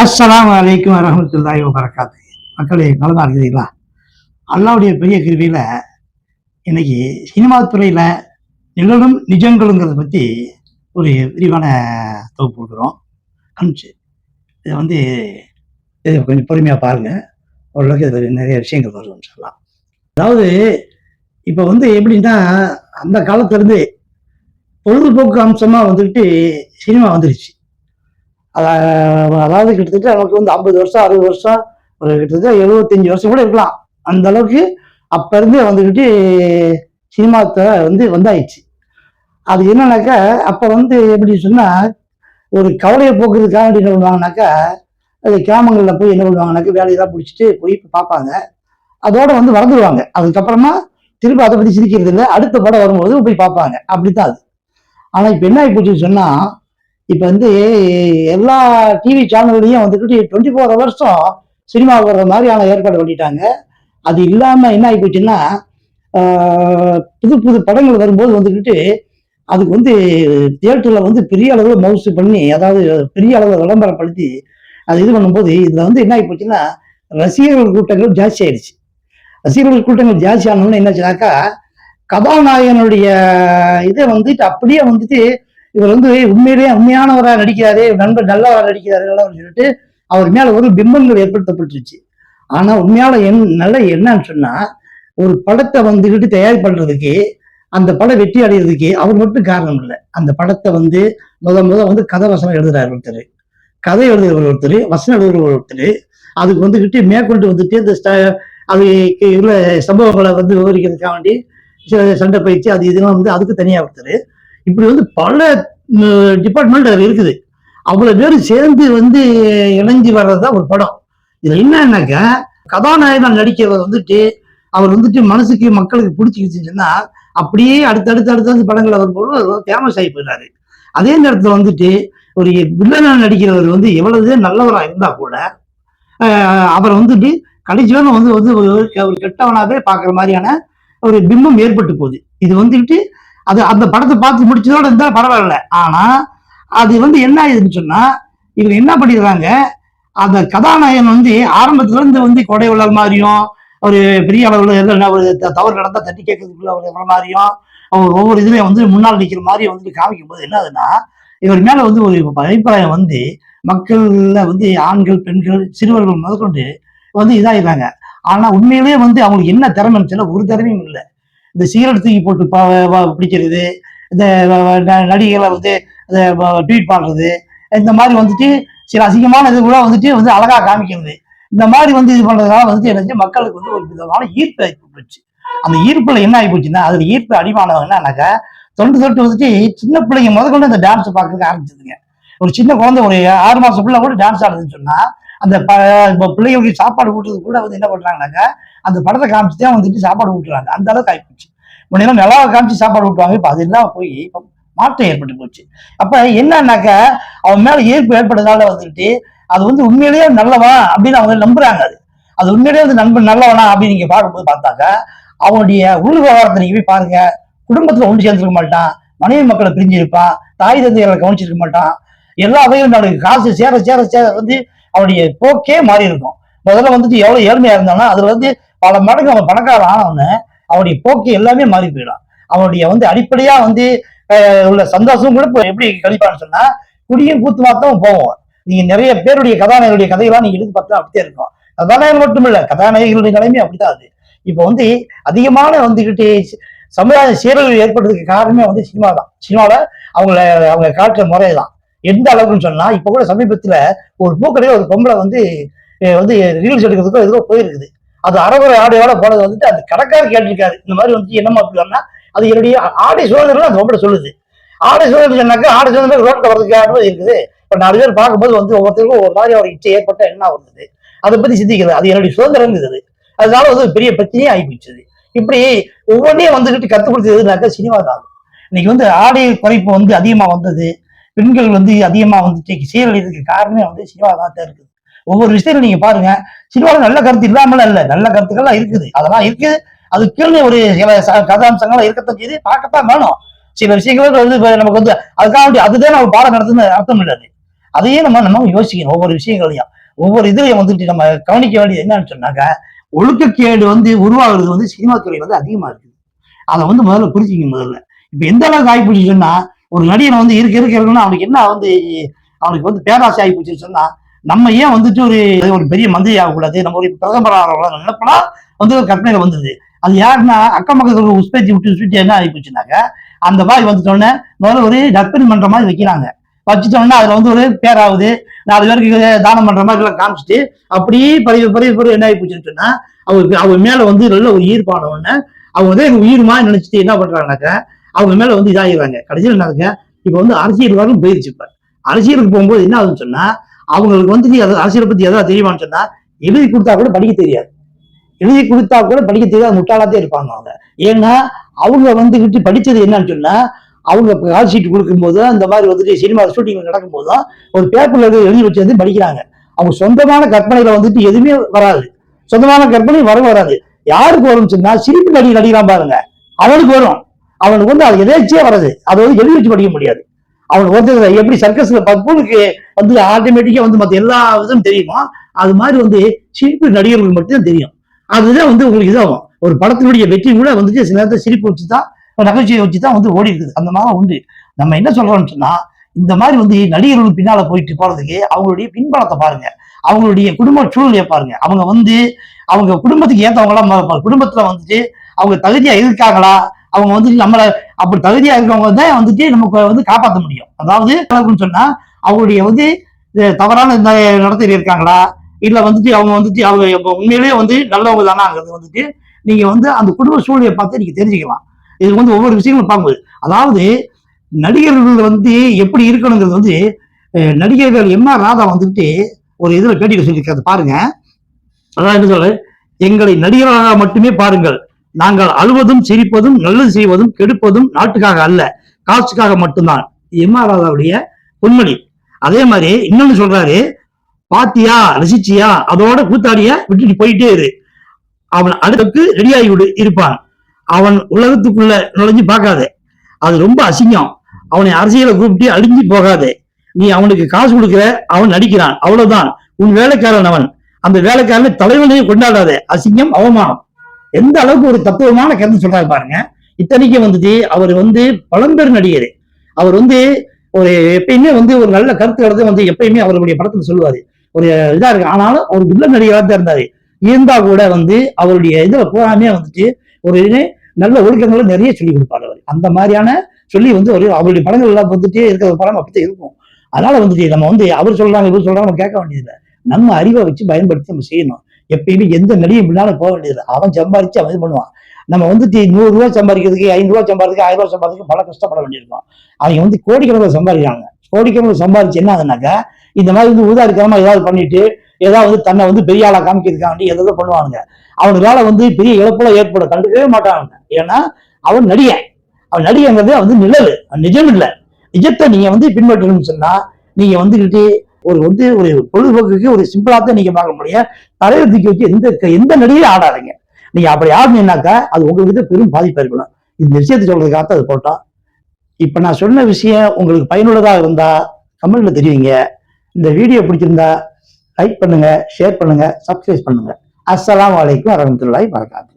அஸ்லாம் வலைக்கும் வரமத்துல்லாய் வரக்காது மக்களே நலமா இருக்கிறீங்களா அல்லாவுடைய பெரிய கிருவியில் இன்னைக்கு சினிமா துறையில் நிழலும் நிஜங்களுங்கிறத பற்றி ஒரு விரிவான தொகுப்பு கொடுக்குறோம். அனுப்பிச்சு இதை வந்து இதை கொஞ்சம் பொறுமையாக பாருங்கள் ஓரளவுக்கு இதில் நிறைய விஷயங்கள் வரும்னு சொல்லலாம் அதாவது இப்போ வந்து எப்படின்னா அந்த காலத்துலேருந்து பொழுதுபோக்கு அம்சமாக வந்துட்டு சினிமா வந்துருச்சு. அதாவது கிட்டத்தட்ட நமக்கு வந்து ஐம்பது வருஷம் அறுபது வருஷம் ஒரு கிட்டத்தட்ட எழுபத்தஞ்சு வருஷம் கூட இருக்கலாம். அந்த அளவுக்கு அப்ப இருந்தே வந்துக்கிட்டு சினிமா துறை வந்து வந்தாயிடுச்சு. அது என்னன்னாக்கா அப்ப வந்து எப்படி சொன்னா ஒரு கவலையை போக்குறதுக்காக வேண்டி என்ன பண்ணுவாங்கனாக்கா அது கிராமங்களில் போய் என்ன பண்ணுவாங்கனாக்கா வேலையெல்லாம் பிடிச்சிட்டு போய் பார்ப்பாங்க அதோட வந்து வளர்ந்துருவாங்க. அதுக்கப்புறமா திரும்ப அதை பத்தி சிரிக்கிறது இல்லை அடுத்த படம் வரும்போது போய் பார்ப்பாங்க அப்படித்தான் அது. ஆனா இப்ப என்ன ஆகி போச்சுன்னு சொன்னா இப்ப வந்து எல்லா டிவி சேனல்லையும் வந்துட்டு டுவெண்ட்டி ஃபோர் ஹவர்ஸும் சினிமா வர்ற மாதிரியான ஏற்பாடு பண்ணிட்டாங்க. அது இல்லாம என்ன ஆகி போச்சுன்னா புது புது படங்கள் வரும்போது வந்துக்கிட்டு அதுக்கு வந்து தியேட்டர்ல வந்து பெரிய அளவில் மவுசு பண்ணி அதாவது பெரிய அளவில் விளம்பரப்படுத்தி அது இது பண்ணும்போது இதுல வந்து என்ன ஆகி போச்சுன்னா ரசிகர்கள் கூட்டங்கள் ஜாஸ்தி ஆயிடுச்சு. ரசிகர்கள் கூட்டங்கள் ஜாஸ்தி ஆனோன்னு என்னாச்சுனாக்கா கதாநாயகனுடைய இதை வந்துட்டு அப்படியே வந்துட்டு இவர் வந்து உண்மையிலேயே உண்மையானவராக நடிக்கிறாரு நண்பர் நல்லவராக நடிக்கிறாரு நல்லவர் சொல்லிட்டு அவர் மேல ஒரு பிம்பங்கள் ஏற்படுத்தப்பட்டுருச்சு. ஆனா உண்மையால என் நல்ல என்னன்னு சொன்னா ஒரு படத்தை வந்துகிட்டு தயார் பண்றதுக்கு அந்த படம் வெற்றி அடைகிறதுக்கு அவர் மட்டும் காரணம் இல்லை. அந்த படத்தை வந்து முத முத வந்து கதை வசனம் எழுதுறாரு ஒருத்தர். கதை எழுதுகிறவர் ஒருத்தர் வசனம் எழுதுகிறவர் ஒருத்தர். அதுக்கு வந்துகிட்டு மேற்கொண்டு வந்துட்டு இந்த ஸ்ட- அது உள்ள சம்பவங்களை வந்து விவரிக்கிறதுக்காக வேண்டி ச- சண்டை பயிற்சி அது இதெல்லாம் வந்து அதுக்கு தனியாக ஒருத்தர். இப்படி வந்து பல டிபார்ட்மெண்ட் அது இருக்குது. அவ்வளவு பேர் சேர்ந்து வந்து இணைஞ்சு வர்றதுதான் ஒரு படம். இதுல என்னன்னாக்கா கதாநாயகன் நடிக்கிறவர் வந்துட்டு அவர் வந்துட்டு மனசுக்கு மக்களுக்கு பிடிச்சிக்கிச்சுன்னா அப்படியே அடுத்தடுத்து அடுத்தடுத்து படங்கள் வரும்போது ஃபேமஸ் ஆகி போயிடுறாரு. அதே நேரத்துல வந்துட்டு ஒரு வில்லனா நடிக்கிறவர் வந்து எவ்வளவு நல்லவரா இருந்தா கூட ஆஹ் வந்துட்டு கடைசியான வந்து வந்து ஒரு ஒரு கெட்டவனாவே பார்க்குற மாதிரியான ஒரு பிம்பம் ஏற்பட்டு போகுது. இது வந்துட்டு அது அந்த படத்தை பார்த்து முடிச்சதோட இருந்தால் பரவாயில்ல. ஆனால் அது வந்து என்ன ஆயிடுதுன்னு சொன்னால் இவங்க என்ன பண்ணிடுறாங்க? அந்த கதாநாயகன் வந்து ஆரம்பத்துலேருந்து வந்து கொடை உள்ள மாதிரியும் ஒரு பெரிய அளவில் எதுனா ஒரு த- தவறு நடந்தால் தட்டி கேட்கறதுக்குள்ள ஒரு மாதிரியும் ஒவ்வொரு இதுலையும் வந்து முன்னால் நிற்கிற மாதிரி வந்து காமிக்கும் போது என்ன ஆகுதுன்னா இவர் மேலே வந்து ஒரு அபிப்பிராயம் வந்து மக்கள்ல வந்து ஆண்கள் பெண்கள் சிறுவர்கள் முதற்கொண்டு வந்து இதாகிறாங்க ஆனால் உண்மையிலேயே வந்து அவங்களுக்கு என்ன திறமைன்னு சொல்ல ஒரு திறமையும் இல்லை. இந்த சிகரெட் தூக்கி போட்டு பிடிக்கிறது இந்த ந- நடிகைகளை வந்து ட்வீட் பண்றது இந்த மாதிரி வந்துட்டு சில அசிங்கமான இது கூட வந்துட்டு வந்து அழகா காமிக்கிறது. இந்த மாதிரி வந்து இது பண்றதுனால வந்துட்டு என்ன மக்களுக்கு வந்து ஒரு விதமான ஈர்ப்பு ஆகிப்போச்சு அந்த ஈர்ப்புல என்ன ஆகி போச்சுன்னா அதுல ஈர்ப்பு அடிமானவங்க என்னன்னாக்கா தொண்டு தொட்டு வந்துட்டு சின்ன பிள்ளைங்க முதல்கொண்டு அந்த டான்ஸ் பார்க்கறதுக்கு ஆரம்பிச்சதுங்க. ஒரு சின்ன குழந்தை ஒரு ஆறு மாசம் பிள்ளை கூட டான்ஸ் ஆடுதுன்னு சொன்னா அந்த ப- இப்ப சாப்பாடு ஊட்டுறது கூட வந்து என்ன பண்ணுறாங்கனாக்கா அந்த படத்தை காமிச்சு தான் வந்துட்டு சாப்பாடு ஊட்டுறாங்க. அந்த அளவுக்கு ஆகிப்போச்சு முன்னெல்லாம் நிலாவை காமிச்சு சாப்பாடு ஊட்டுவாங்க இப்போ அதெல்லாம் போய் இப்போ மாற்றம் ஏற்பட்டு போச்சு. அப்போ என்னன்னாக்கா அவன் மேலே ஈர்ப்பு ஏற்பட்டதால வந்துட்டு அது வந்து உண்மையிலேயே நல்லவா அப்படின்னு அவங்க நம்புறாங்க அது. அது உண்மையிலேயே வந்து நண்பன் நல்லவனா அப்படின்னு நீங்க பார்க்கும்போது பார்த்தாக்க அவனுடைய உள் விவகாரத்தை நீங்க போய் பாருங்க. குடும்பத்துல ஒன்று சேர்ந்துருக்க மாட்டான். மனைவி மக்களை பிரிஞ்சிருப்பான். தாய் தந்தைகளை கவனிச்சிருக்க மாட்டான். எல்லா வகையிலும் அவனுக்கு காசு சேர சேர சேர வந்து அவனுடைய போக்கே மாறி இருக்கும். முதல்ல வந்துட்டு எவ்வளவு ஏழ்மையா இருந்தாலும் அதுல வந்து பல மடங்கு அவன் பணக்காரன் ஆனவன அவனுடைய போக்கு எல்லாமே மாறி போயிடும். அவனுடைய வந்து அடிப்படையா வந்து உள்ள சந்தோஷம் கூட எப்படி கழிப்பான்னு சொன்னா குடியும் கூத்து மாத்தம் போவோம் நீங்க நிறைய பேருடைய கதாநாயகருடைய கதையெல்லாம் நீங்க எடுத்து பார்த்தா அப்படியே இருக்கும். கதாநாயகர் மட்டும் இல்ல கதாநாயகர்களுடைய நிலைமை அப்படிதான் அது. இப்போ வந்து அதிகமான வந்துகிட்டு சமுதாய சீரழிவு ஏற்படுறதுக்கு காரணமே வந்து சினிமா தான் சினிமாவில் அவங்கள அவங்க காட்டுற முறை தான் எந்த அளவுக்குன்னு சொன்னா இப்ப கூட சமீபத்துல ஒரு பூக்கடையில ஒரு பொம்பளை வந்து வந்து ரீல்ஸ் எடுக்கிறதுக்கோ ஏதோ போயிருக்குது. அது அறகுறை ஆடையோட போனது வந்துட்டு அந்த கடைக்காரர் கேட்டிருக்காரு. இந்த மாதிரி வந்து என்னமா அப்படின்னா அது என்னுடைய ஆடை சுதந்திரம் அந்த பொம்பளை சொல்லுது. ஆடை சுதந்திரம் சொன்னாக்கா ஆடை சுதந்திரம் ரோட்ல வரதுக்கு அனுமதி இருக்குது. இப்ப நாலு பேர் பார்க்கும்போது வந்து ஒவ்வொருத்தருக்கும் ஒரு மாதிரி ஒரு இச்சை ஏற்பட்ட என்ன வருது அதை பத்தி சிந்திக்கிறது. அது என்னுடைய சுதந்திரம் இருந்தது அதனால வந்து ஒரு பெரிய பிரச்சனையே ஆகி இப்படி ஒவ்வொன்றையும் வந்துகிட்டு கத்துக் கொடுத்ததுனாக்கா சினிமா தான் இன்னைக்கு வந்து ஆடை குறைப்பு வந்து அதிகமா வந்தது. பெண்கள் வந்து அதிகமா வந்துட்டு சீரழிறதுக்கு காரணமே வந்து சினிமா தான் இருக்குது. ஒவ்வொரு விஷயத்துல நீங்க பாருங்க சினிமாவில் நல்ல கருத்து இல்லாமல இல்ல. நல்ல கருத்துக்கள்லாம் இருக்குது. அதெல்லாம் இருக்குது. அதுக்குன்னு ஒரு சில கதாம்சங்கள்லாம் இருக்கத்தான் செய்து பார்க்கத்தான் வேணும். சில விஷயங்கள் வந்து நமக்கு வந்து அதுக்காக வேண்டிய அதுதான் நம்ம பாடம் நடத்துன்னு அர்த்தம் இல்லாது அதையே நம்ம நம்ம யோசிக்கணும் ஒவ்வொரு விஷயங்களையும். ஒவ்வொரு இதுலையும் வந்துட்டு நம்ம கவனிக்க வேண்டியது என்னன்னு சொன்னாக்க ஒழுக்கக்கேடு வந்து உருவாகுறது வந்து சினிமா துறையில வந்து அதிகமா இருக்குது. அதை வந்து முதல்ல புரிஞ்சுக்க முதல்ல. இப்ப எந்த அளவுக்கு ஆகி சொன்னா ஒரு நடிகனை வந்து இருக்க இருக்க இருக்குன்னா அவனுக்கு என்ன வந்து அவனுக்கு வந்து பேராசை ஆகி போச்சுன்னு சொன்னா நம்ம ஏன் வந்துட்டு ஒரு ஒரு பெரிய மந்திரி ஆகக்கூடாது? நம்ம ஒரு பிரதமர் ஆகக்கூடாது நினைப்பெல்லாம் வந்து ஒரு கற்பனையில வந்தது அது யாருன்னா அக்கம் பக்கத்துல உஸ்பேச்சு விட்டு சுட்டி என்ன ஆகி போச்சுனாக்க அந்த மாதிரி வந்துட்டோன்னே முதல்ல ஒரு டஸ்ட்பின் மன்ற மாதிரி வைக்கிறாங்க. வச்சுட்டோம்னா அதுல வந்து ஒரு பேராகுது நாலு பேருக்கு தானம் பண்ற மாதிரி எல்லாம் காமிச்சிட்டு அப்படியே பழைய பழைய பரிய என்ன ஆகி போச்சுன்னு சொன்னா அவருக்கு அவங்க மேல வந்து நல்ல ஒரு ஈர்ப்பான உடனே அவங்க வந்து எனக்கு உயிர்மா நினைச்சிட்டு என்ன பண்றாங்கனாக்கா அவங்க மேல வந்து இதாகிறாங்க கடைசியில் என்னதுங்க இப்போ வந்து அரசியல் வரலும் போயிருச்சு இப்ப. அரசியலுக்கு போகும்போது என்ன ஆகுதுன்னு சொன்னா அவங்களுக்கு வந்து நீ அரசியலை பத்தி எதாவது தெரியுமான்னு சொன்னா எழுதி கொடுத்தா கூட படிக்க தெரியாது. எழுதி கொடுத்தா கூட படிக்க தெரியாது முட்டாளாத்தே இருப்பாங்க அவங்க. ஏன்னா அவங்க வந்துகிட்டு படிச்சது என்னன்னு சொன்னா அவங்க கால் ஷீட் கொடுக்கும்போது அந்த மாதிரி வந்துட்டு சினிமா ஷூட்டிங் நடக்கும் போதும் ஒரு பேப்பர்ல எழுதி வச்சு வந்து படிக்கிறாங்க. அவங்க சொந்தமான கற்பனையில வந்துட்டு எதுவுமே வராது. சொந்தமான கற்பனை வர வராது. யாருக்கு வரும்னு சொன்னா சிரிப்பு நடிகை நடிகலாம் பாருங்க. அவனுக்கு வரும். அவனுக்கு வந்து அது எதேச்சியா வராது. அதை வந்து எழுதி வச்சு படிக்க முடியாது. அவன் வந்து எப்படி சர்க்கஸ்ல பப்புனுக்கு வந்து ஆட்டோமேட்டிக்கா வந்து மற்ற எல்லா விதமும் தெரியுமோ? அது மாதிரி வந்து சிரிப்பு நடிகர்களுக்கு மட்டும்தான் தெரியும். அதுதான் வந்து உங்களுக்கு இதாகும். ஒரு படத்தினுடைய வெற்றி கூட வந்துட்டு சில நேரத்தில் சிரிப்பு வச்சு தான் நகைச்சுவை வச்சு தான் வந்து ஓடி இருக்குது. அந்த மாதிரி உண்டு. நம்ம என்ன சொல்றோம்னு சொன்னா இந்த மாதிரி வந்து நடிகர்கள் பின்னால போயிட்டு போறதுக்கு அவங்களுடைய பின்பலத்தை பாருங்க. அவங்களுடைய குடும்ப சூழ்நிலையை பாருங்க. அவங்க வந்து அவங்க குடும்பத்துக்கு ஏத்தவங்களாம் குடும்பத்துல வந்துட்டு அவங்க தகுதியா இருக்காங்களா? அவங்க வந்துட்டு நம்மள அப்படி தகுதியா இருக்கிறவங்க தான் வந்துட்டு நமக்கு வந்து காப்பாற்ற முடியும். அதாவது சொன்னா அவங்களுடைய வந்து தவறான இந்த நடத்தையில் இருக்காங்களா? இல்ல வந்துட்டு அவங்க வந்துட்டு அவங்க உண்மையிலேயே வந்து நல்லவங்க தானாங்கிறது வந்துட்டு நீங்க வந்து அந்த குடும்ப சூழ்நிலையை பார்த்து நீங்க தெரிஞ்சுக்கலாம். இது வந்து ஒவ்வொரு விஷயங்களும் பார்க்கும்போது அதாவது நடிகர்கள் வந்து எப்படி இருக்கணுங்கிறது வந்து நடிகர்கள் எம் ஆர் ராதா வந்துட்டு ஒரு இதுல பேட்டியில சொல்லியிருக்காரு. பாருங்க. அதான் என்ன சொல்ற எங்களை நடிகர்களாக மட்டுமே பாருங்கள். நாங்கள் அழுவதும் சிரிப்பதும் நல்லது செய்வதும் கெடுப்பதும் நாட்டுக்காக அல்ல காசுக்காக மட்டும்தான். எம் ஆர் ராதாவுடைய பொன்மொழி. அதே மாதிரி இன்னொன்னு சொல்றாரு பாத்தியா ரசிச்சியா அதோட கூத்தாடிய விட்டுட்டு போயிட்டே இரு. அவன் அடுத்துக்கு ரெடியாகி விடு இருப்பான். அவன் உலகத்துக்குள்ள நுழைஞ்சு பார்க்காத. அது ரொம்ப அசிங்கம். அவனை அரசியலை கூப்பிட்டு அழிஞ்சு போகாதே. நீ அவனுக்கு காசு கொடுக்குற அவன் நடிக்கிறான். அவ்வளவுதான். உன் வேலைக்காரன் அவன். அந்த வேலைக்காரனை தலைவனையும் கொண்டாடாத. அசிங்கம் அவமானம். எந்த அளவுக்கு ஒரு தத்துவமான கருத்து சொல்றாரு பாருங்க. இத்தனைக்கும் வந்துட்டு அவர் வந்து பழம்பெரு நடிகர். அவர் வந்து ஒரு எப்பயுமே வந்து ஒரு நல்ல கருத்துக்களை வந்து எப்பயுமே அவருடைய படத்துல சொல்லுவாரு. ஒரு இதா இருக்கு. ஆனாலும் அவர் உள்ள நடிகராக தான் இருந்தாரு. இருந்தா கூட வந்து அவருடைய இதுல பூராமே வந்துட்டு ஒரு நல்ல ஒழுக்கங்களை நிறைய சொல்லி கொடுப்பார் அவர். அந்த மாதிரியான சொல்லி வந்து ஒரு அவருடைய படங்கள் எல்லாம் வந்துட்டு இருக்கிற ஒரு படம் அப்படித்தான் இருக்கும். அதனால வந்துட்டு நம்ம வந்து அவர் சொல்றாங்க இவர் சொல்றாங்க நம்ம கேட்க வேண்டியதில்லை. நம்ம அறிவை வச்சு பயன்படுத்தி நம்ம செய்யணும். எப்பயுமே எந்த நிலையும் பின்னால போக வேண்டியதில்லை அவன் சம்பாதிச்சு அவன் இது பண்ணுவான். நம்ம வந்துட்டு நூறு ரூபாய் சம்பாதிக்கிறதுக்கு ஐநூறு ரூபாய் சம்பாதிக்கிறதுக்கு ஆயிரம் ரூபாய் சம்பாதிக்க பல கஷ்டப்பட வேண்டியிருக்கும். அவங்க வந்து கோடிக்கணக்கில் சம்பாதிக்கிறாங்க. கோடிக்கணக்கில் சம்பாதிச்சு என்ன ஆகுதுனாக்கா இந்த மாதிரி வந்து ஊதாரித்தனமா ஏதாவது பண்ணிட்டு ஏதாவது தன்னை வந்து பெரிய ஆளா காமிக்கிறதுக்காண்டி எதோ பண்ணுவானுங்க. அவனுக்கால வந்து பெரிய இழப்புல ஏற்பட கண்டுக்கவே மாட்டாங்க ஏன்னா அவன் நடிகன் அவன் நடிகங்கிறது வந்து நிழல். அவன் நிஜம் இல்லை நிஜத்தை நீங்க வந்து பின்பற்றணும்னு சொன்னா நீங்க வந்துக்கிட்டு ஒரு வந்து ஒரு பொழுதுபோக்குக்கு ஒரு சிம்பிளா தான் நீங்க பார்க்க முடியும். தலைவர் தூக்கி வச்சு எந்த எந்த நடிகையும் ஆடாதீங்க. நீங்க அப்படி ஆடினீங்கன்னாக்கா அது உங்களுக்கு பெரும் பாதிப்பு இருக்கணும் இந்த விஷயத்தை சொல்றதுக்காக அது போட்டோம். இப்ப நான் சொன்ன விஷயம் உங்களுக்கு பயனுள்ளதாக இருந்தா கமெண்ட்ல தெரிவிங்க. இந்த வீடியோ பிடிச்சிருந்தா லைக் பண்ணுங்க ஷேர் பண்ணுங்க சப்ஸ்கிரைப் பண்ணுங்க. அஸ்லாம் வலைக்கும் வரமத்துள்ளாய் வரகாத்து